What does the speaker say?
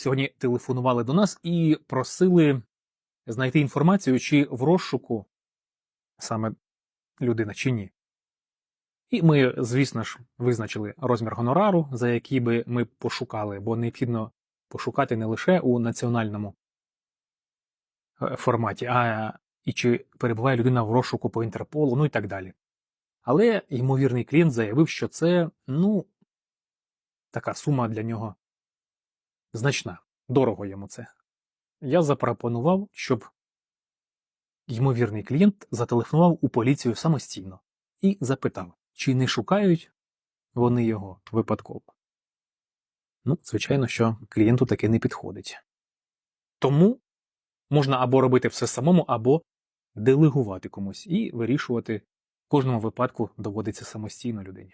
сьогодні телефонували до нас і просили знайти інформацію, чи в розшуку саме людина, чи ні. І ми, звісно ж, визначили розмір гонорару, за який би ми пошукали, бо необхідно пошукати не лише у національному е, форматі, а і чи перебуває людина в розшуку по Інтерполу, ну і так далі. Але ймовірний клієнт заявив, що це, ну, така сума для нього значна, дорого йому це. Я запропонував, щоб ймовірний клієнт зателефонував у поліцію самостійно і запитав, чи не шукають вони його випадково. Ну, звичайно, що клієнту таке не підходить. Тому можна або робити все самому, або делегувати комусь і вирішувати в кожному випадку доводиться самостійно людині.